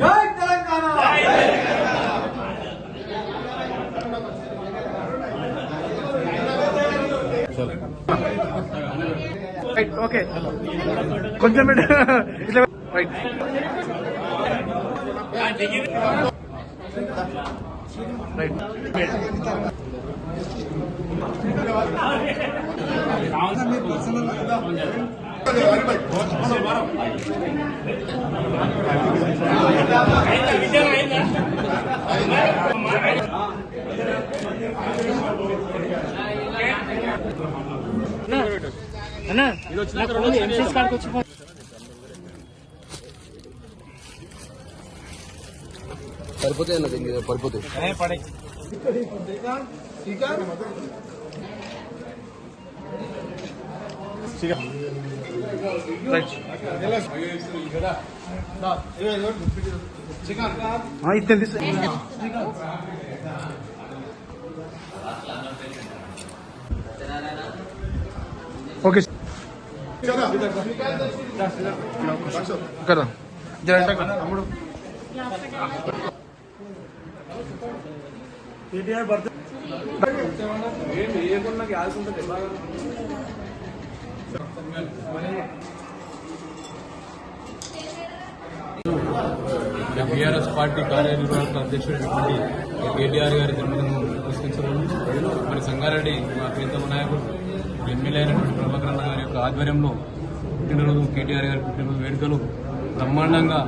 జై Telangana right okay కొంచెం ఇటు. ఇట్లా రైట్ రైట్ అన్నా నాకు ఫోన్ ఎంసీస్ కాడికి వచ్చి అన్న దీనికి పడిపోతాయి రైట్ ఇస్తే తీసు ఓకే కదా జర తమ్ముడు బీఆర్ఎస్ పార్టీ కార్యనిర్వాహక అధ్యక్షుడైనటువంటి కేటీఆర్ గారి జన్మదినం పురస్కరించడం మరి సంగారెడ్డి మా ప్రీతమ నాయకుడు ఎమ్మెల్యే అయినటువంటి ప్రభాకరణ గారి యొక్క ఆధ్వర్యంలో పుట్టినరోజు కేటీఆర్ గారి పుట్టినరోజు వేడుకలు బ్రహ్మాండంగా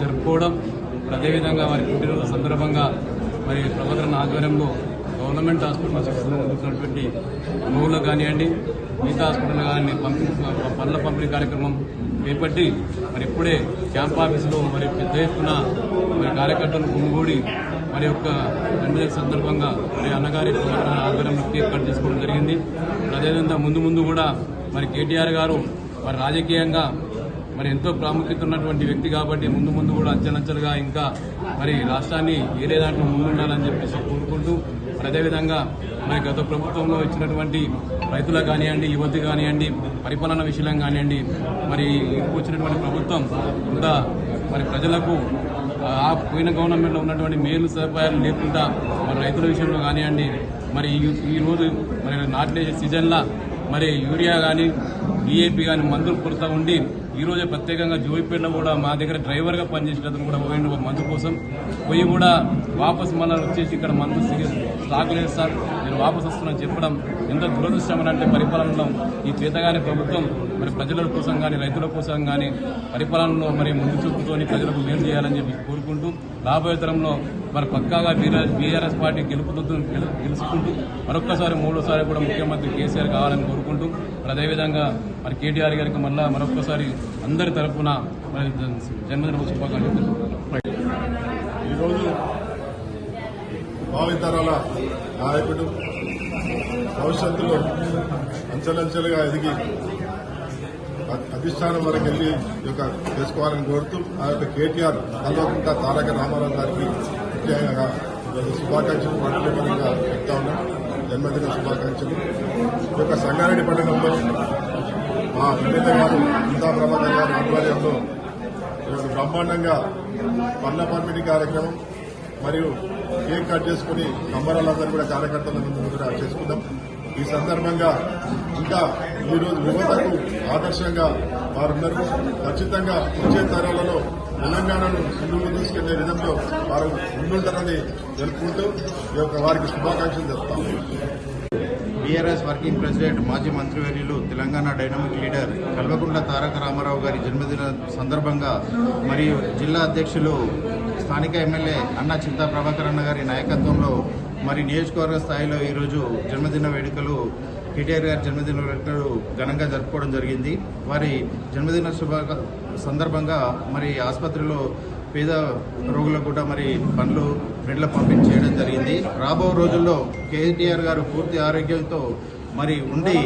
జరుపుకోవడం అదేవిధంగా వారి పుట్టినరోజు సందర్భంగా మరి ప్రభాకరణ ఆధ్వర్యంలో గవర్నమెంట్ హాస్పిటల్ అందుతున్నటువంటి నూనెలు కానివ్వండి మిగతా హాస్పిటల్ కానీ పంపిణీ పనుల పంపిణీ కార్యక్రమం చేపట్టి మరి ఇప్పుడే క్యాంప్ ఆఫీసులో మరి పెద్ద ఎత్తున మరి కార్యకర్తలు గుమ్మగూడి మరి యొక్క జన్మదిన సందర్భంగా మరి అన్నగారి ఆధ్వర్యంలో కేక్ కట్ చేసుకోవడం జరిగింది. అదేవిధంగా ముందు ముందు కూడా మరి కేటీఆర్ గారు మరి రాజకీయంగా మరి ఎంతో ప్రాముఖ్యత ఉన్నటువంటి వ్యక్తి కాబట్టి ముందు ముందు కూడా అంచెలంచెలుగా ఇంకా మరి రాష్ట్రాన్ని ఏదే దాంట్లో ముందుండాలని చెప్పేసి కోరుకుంటూ అదేవిధంగా మరి గత ప్రభుత్వంలో ఇచ్చినటువంటి రైతులకు కానివ్వండి యువతి కానివ్వండి పరిపాలన విషయం కానివ్వండి మరి ఇప్పుడు వచ్చినటువంటి ప్రభుత్వం కూడా మరి ప్రజలకు ఆ పోయిన గవర్నమెంట్లో ఉన్నటువంటి మేలు సదుపాయాలు లేకుండా మరి రైతుల విషయంలో కానివ్వండి మరి ఈ- మరి నాటే సీజన్లో మరి యూరియా కానీ డిఏపి కానీ మందులు కొరత ఉండి ఈరోజే ప్రత్యేకంగా జోయిపేటలో కూడా మా దగ్గర డ్రైవర్గా పనిచేసిన అతను కూడా పోయిండు ఒక మందు కోసం. పోయి కూడా వాపస్ మళ్ళీ వచ్చేసి ఇక్కడ మందు స్టాక్ లేదు సార్. నేను వాపస్ వస్తున్నాను చెప్పడం ఎంత దురదృష్టం అంటే పరిపాలనలో ఈ చేతగానే ప్రభుత్వం మరి ప్రజల కోసం కానీ రైతుల కోసం కానీ పరిపాలనలో మరి ముందు చూపుతోని ప్రజలకు మేలు చేయాలని చెప్పి కోరుకుంటూ రాబోయే తరంలో మరి పక్కాగా బీఆర్ఎస్ పార్టీ గెలుపుతూ గెలుచుకుంటూ మరొక్కసారి మూడోసారి కూడా ముఖ్యమంత్రి కేసీఆర్ కావాలని కోరుకుంటూ మరి అదేవిధంగా మరి కేటీఆర్ గారికి మళ్ళీ మరొక్కసారి అందరి తరఫున మరి జన్మదిన శుభాకాంక్షలు. ఈరోజు భావితరాల నాయకుడు భవిష్యత్తులో అంచెలంచెలుగా ఎదిగి అధిష్టానం వరకు వెళ్ళి ఈ యొక్క చేసుకోవాలని కోరుతూ ఆ యొక్క కేటీఆర్ కల్వకుంట తారక రామారావు గారికి ముఖ్యంగా శుభాకాంక్షలు ప్రత్యేకంగా చెప్తా ఉన్నాం. జన్మదిన శుభాకాంక్షలు. ఈ యొక్క సంగారెడ్డి పట్టణంలో మా ఎమ్మెల్యే గారు ఇంతా ప్రభాకర్ గారి ఆధ్వర్యంలో బ్రహ్మాండంగా పన్న పంపిణీ కార్యక్రమం మరియు కేక్ కట్ చేసుకుని కంబరాలందరూ కూడా కార్యకర్తలందరూ కూడా చేసుకుందాం. ఈ సందర్భంగా ఇంకా ఈరోజు యువతకు ఆదర్శంగా వారున్నారు ఖచ్చితంగా వచ్చే తరాలలో తెలంగాణను ముందుకు తీసుకెళ్ళే విధంలో వారు ముందుంటారని తెలుపుకుంటూ ఈ యొక్క వారికి శుభాకాంక్షలు చెప్తాం బీఆర్ఎస్ వర్కింగ్ ప్రెసిడెంట్ మాజీ మంత్రివర్యులు తెలంగాణ డైనమిక్ లీడర్ కల్వకుంట్ల తారక రామారావు గారి జన్మదిన సందర్భంగా మరియు జిల్లా అధ్యక్షులు స్థానిక ఎమ్మెల్యే అన్న చింతా ప్రభాకర్ అన్న గారి నాయకత్వంలో మరి నియోజకవర్గ స్థాయిలో ఈరోజు జన్మదిన వేడుకలు కేటీఆర్ గారి జన్మదిన వేడుకలు ఘనంగా జరుపుకోవడం జరిగింది. వారి జన్మదిన శుభ సందర్భంగా మరి ఆసుపత్రిలో పేద రోగులకు కూడా మరి పండ్లు బ్రెడ్ల పంపిణీ చేయడం జరిగింది. రాబో రోజుల్లో కేటీఆర్ గారు పూర్తి ఆరోగ్యంతో మరి ఉండి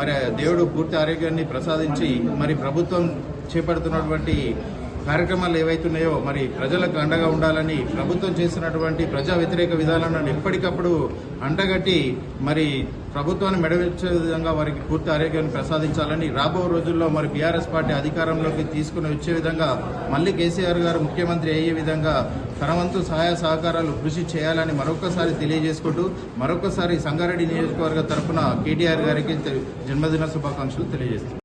మరి దేవుడు పూర్తి ఆరోగ్యాన్ని ప్రసాదించి మరి ప్రభుత్వం చేపడుతున్నటువంటి కార్యక్రమాలు ఏవైతున్నాయో మరి ప్రజలకు అండగా ఉండాలని ప్రభుత్వం చేసినటువంటి ప్రజా వ్యతిరేక విధానాలను ఎప్పటికప్పుడు అండగట్టి మరి ప్రభుత్వాన్ని మెడవిచ్చే విధంగా వారికి పూర్తి ఆరోగ్యాన్ని ప్రసాదించాలని రాబో రోజుల్లో మరి బీఆర్ఎస్ పార్టీ అధికారంలోకి తీసుకుని వచ్చే విధంగా మళ్ళీ కేసీఆర్ గారు ముఖ్యమంత్రి అయ్యే విధంగా తనవంతు సహాయ సహకారాలు కృషి చేయాలని మరొకసారి తెలియజేసుకుంటూ మరొకసారి సంగారెడ్డి నియోజకవర్గ తరఫున కేటీఆర్ గారికి జన్మదిన శుభాకాంక్షలు తెలియజేస్తున్నారు